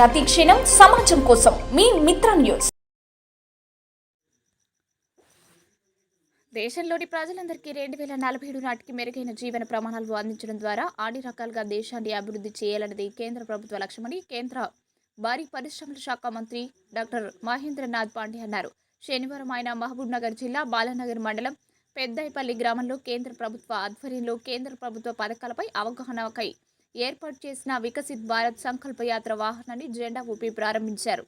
ప్రతి క్షణం సమాజం కోసం మీ మిత్ర న్యూస్. దేశంలోని ప్రజలందరికీ రెండు వేల నలభై ఏడు నాటికి మెరుగైన జీవన ప్రమాణాలు అందించడం ద్వారా అన్ని రకాలుగా దేశాన్ని అభివృద్ధి చేయాలన్నది కేంద్ర ప్రభుత్వ లక్ష్యమని కేంద్ర భారీ పరిశ్రమల శాఖ మంత్రి డాక్టర్ మహేంద్రనాథ్ పాండే అన్నారు. శనివారం ఆయన మహబూబ్ నగర్ జిల్లా బాలానగర్ మండలం పెద్దాయిపల్లి గ్రామంలో కేంద్ర ప్రభుత్వ ఆధ్వర్యంలో కేంద్ర ప్రభుత్వ పథకాలపై అవగాహనకై ఏర్పాటు చేసిన వికసిత్ భారత్ సంకల్ప యాత్ర వాహనాన్ని జెండా ఊపి ప్రారంభించారు.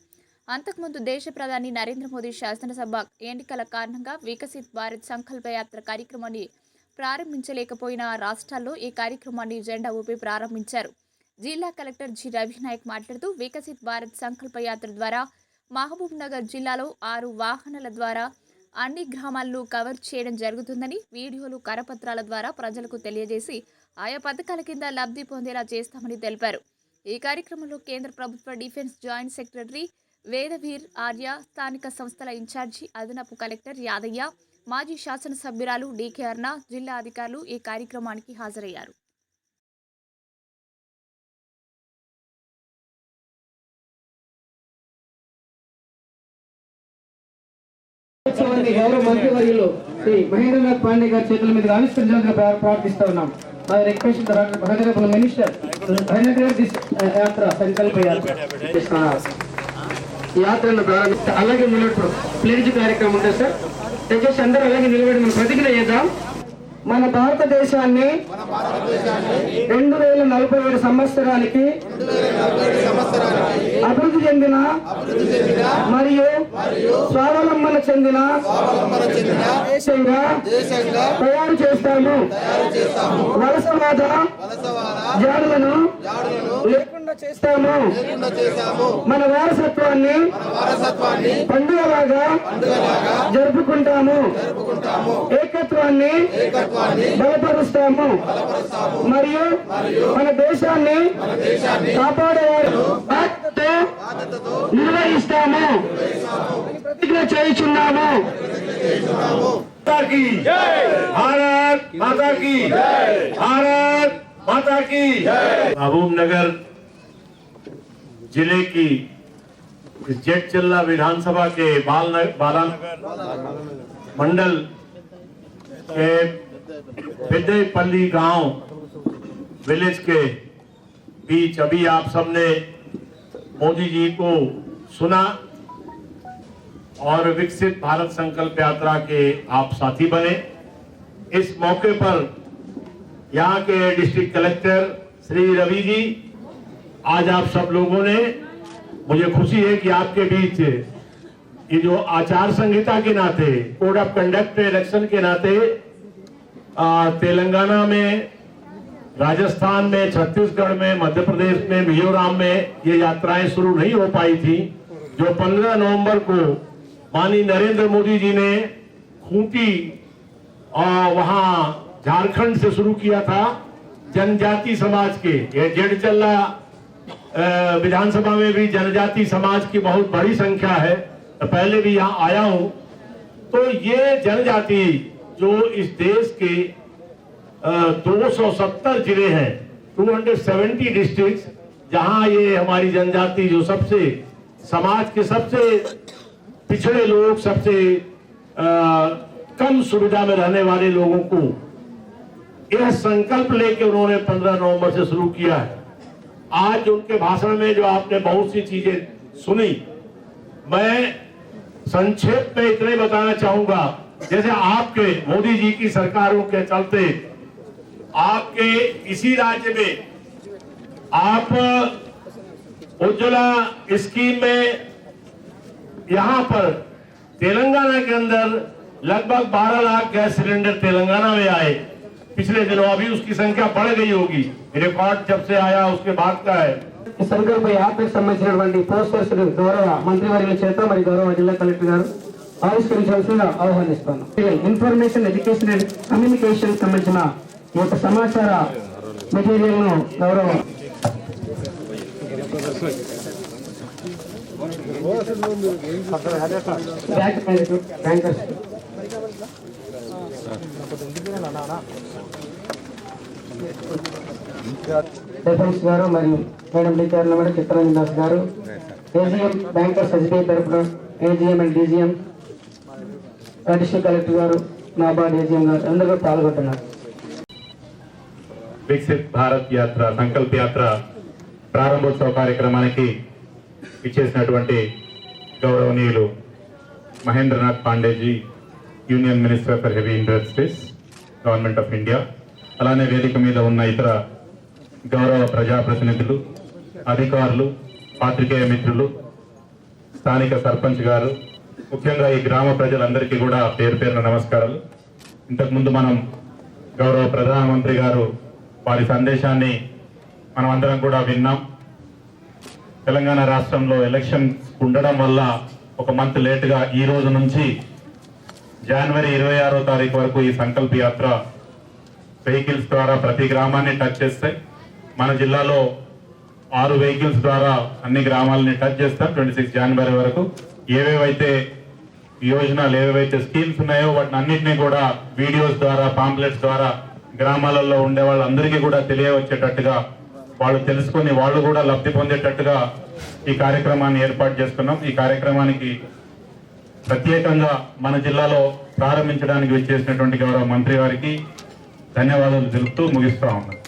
అంతకుముందు దేశ ప్రధాని నరేంద్ర మోదీ శాసనసభ ఎన్నికల కారణంగా వికసిత్ భారత్ సంకల్ప యాత్ర కార్యక్రమాన్ని ప్రారంభించలేకపోయిన రాష్ట్రాల్లో ఈ కార్యక్రమాన్ని జెండా ఊపి ప్రారంభించారు. జిల్లా కలెక్టర్ జి. రవినాయక్ మాట్లాడుతూ వికసిత్ భారత్ సంకల్ప యాత్ర ద్వారా మహబూబ్ నగర్ జిల్లాలో ఆరు వాహనాల ద్వారా అన్ని గ్రామాలను కవర్ చేయడం జరుగుతుందని వీడియోలు కరపత్రాల ద్వారా ప్రజలకు తెలియజేసి ఆయా పథకాల కింద లబ్ధి పొందేలా చేస్తామని తెలిపారు. ఈ కార్యక్రమంలో కేంద్ర ప్రభుత్వ defence joint secretary Vedveer Arya స్థానిక సంస్థల ఇన్ఛార్జి అదనపు కలెక్టర్ యాదయ్య మాజీ శాసనసభ్యురాలు డీకే అర్ణ జిల్లా అధికారులు ఈ కార్యక్రమానికి హాజరయ్యారు. గౌరవ మంత్రివర్యులు శ్రీ మహేంద్రనాథ్ పాండే గారి చేతుల మీద ఆవిష్కరించాలని ప్రార్థిస్తా ఉన్నాం. I request the honourable minister హైనగ్రేట్ this yatra Sankalp యాత్ర. చేస్తున్నారు. ఈ యాత్రను ప్రారంభిస్తే అలాగే నిలబడి ప్లేజ్ కార్యక్రమం ఉంటుంది సార్? దయచేసి అందరూ అలాగే నిలబడి మనం ప్రతిజ్ఞ చేద్దాం. మన భారతదేశాన్ని రెండు వేల నలభై ఏడు సంవత్సరానికి అభివృద్ధి చెందిన మరియు స్వావలంబన చెందిన దేశంగా తయారు చేస్తాము. వలసవాద జాడులను లేకుండా చేస్తాము మన వారసత్వాన్ని పండుగలాగా జరుపుకుంటాము ఏకత్వాన్ని బలపరుస్తాము మరియు మన దేశాన్ని కాపాడేవారు బాధ్యతతో నిర్వహిస్తాము అని ప్రతిజ్ఞ చేయుచున్నాము माता की भारत माता की भारत माता की महबूब नगर ज़िले की जेट चिल्ला विधानसभा के बाल बालानगर मंडल के पेदेपल्ली गाँव विलेज के बीच अभी आप सबने मोदी जी को सुना और विकसित भारत संकल्प यात्रा के आप साथी बने। इस मौके पर यहाँ के डिस्ट्रिक्ट कलेक्टर श्री रवि जी आज आप सब लोगों ने, मुझे खुशी है कि आपके बीच ये जो आचार संहिता के नाते, कोड ऑफ़ कंडक्ट इलेक्शन के नाते तेलंगाना में, राजस्थान में, छत्तीसगढ़ में, मध्य प्रदेश में, मिजोराम में ये यात्राएँ शुरू नहीं हो पाई थी, जो 15 नवंबर को माननीय नरेंद्र मोदी जी ने खूंटी और वहाँ झारखंड से शुरू किया था, जनजाति समाज के, ये जेडचल्ला विधानसभा में भी जनजाति समाज की बहुत बड़ी संख्या है। पहले भी यहाँ आया हूँ। तो ये जनजाति जो इस देश के दो सौ सत्तर ज़िले हैं 270 डिस्ट्रिक्ट जहाँ ये हमारी जनजाति जो सबसे समाज के सबसे पिछड़े लोग सबसे अ, कम सुविधा में रहने वाले लोगों को यह संकल्प लेके उन्होंने 15 नवंबर से शुरू किया है। आज उनके भाषण में जो आपने बहुत सी चीज़ें सुनी, मैं संक्षेप में इतने बताना चाहूँगा, जैसे आपके मोदी जी की सरकारों के चलते, आपके इसी राज्य में आप उज्ज्वला स्कीम में यहाँ पर तेलंगाना के अंदर लगभग 12 लाख गैस सिलेंडर तेलंगाना में आए। पिछले दिनों अभी उसकी संख्या बढ़ गई होगी रिकॉर्ड जब से आया उसके बाद का है ఈ సంకల్ప యాత్రకు సంబంధించినటువంటి పోస్టర్స్ గౌరవ మంత్రివర్యుల చేత మరి గౌరవ జిల్లా కలెక్టర్ గారు ఆవిష్కరించాల్సిందిగా ఆహ్వానిస్తాను ఇన్ఫర్మేషన్ ఎడ్యుకేషన్ అండ్ కమ్యూనికేషన్ సంబంధించిన ఈ యొక్క సమాచార మెటీరియల్ ను గౌరవ బ్యాంక్ మేనేజర్ బ్యాంకర్స్ డిఫెన్స్ గారు మరియు మేడం డీచర్ల కూడా చిత్తరంజన్ దాస్ గారు. A G M bankers S B I తరఫున A G M and D G M additional collector గారు నాబార్డ్ ఏజీఎం గారు అందరూ పాల్గొంటున్నారు. వికసిత్ భారత్ యాత్ర సంకల్ప యాత్ర ప్రారంభోత్సవ కార్యక్రమానికి ఇచ్చేసినటువంటి గౌరవనీయులు Mahendranath Pandeyji union minister for heavy industries government of India. అలానే వేదిక మీద ఉన్న ఇతర గౌరవ ప్రజాప్రతినిధులు అధికారులు పాత్రికేయ మిత్రులు స్థానిక సర్పంచ్ గారు ముఖ్యంగా ఈ గ్రామ ప్రజలందరికీ కూడా పేరు పేరున నమస్కారాలు. ఇంతకుముందు మనం గౌరవ ప్రధానమంత్రి గారు వారి సందేశాన్ని మనం అందరం కూడా విన్నాం. తెలంగాణ రాష్ట్రంలో ఎలక్షన్స్ ఉండడం వల్ల ఒక మంత్ లేటుగా ఈ రోజు నుంచి జనవరి ఇరవై ఆరో తారీఖు వరకు ఈ సంకల్ప యాత్ర వెహికల్స్ ద్వారా ప్రతి గ్రామాన్ని టచ్ చేస్తాయి మన జిల్లాలో ఆరు వెహికల్స్ ద్వారా అన్ని గ్రామాలని టచ్ చేస్తాం ట్వంటీ సిక్స్ జనవరి వరకు. ఏవేవైతే యోజనలు ఏవేవైతే స్కీమ్స్ ఉన్నాయో వాటిని అన్నింటినీ కూడా వీడియోస్ ద్వారా పాంప్లెట్స్ ద్వారా గ్రామాలలో ఉండే వాళ్ళందరికీ కూడా తెలియవచ్చేటట్టుగా వాళ్ళు తెలుసుకొని వాళ్ళు కూడా లబ్ధి పొందేటట్టుగా ఈ కార్యక్రమాన్ని ఏర్పాటు చేసుకున్నాం. ఈ కార్యక్రమానికి ప్రత్యేకంగా మన జిల్లాలో ప్రారంభించడానికి వచ్చేసినటువంటి గౌరవ మంత్రి గారికి ధన్యవాదాలు తెలుపుతూ ముగిస్తా ఉన్నాను.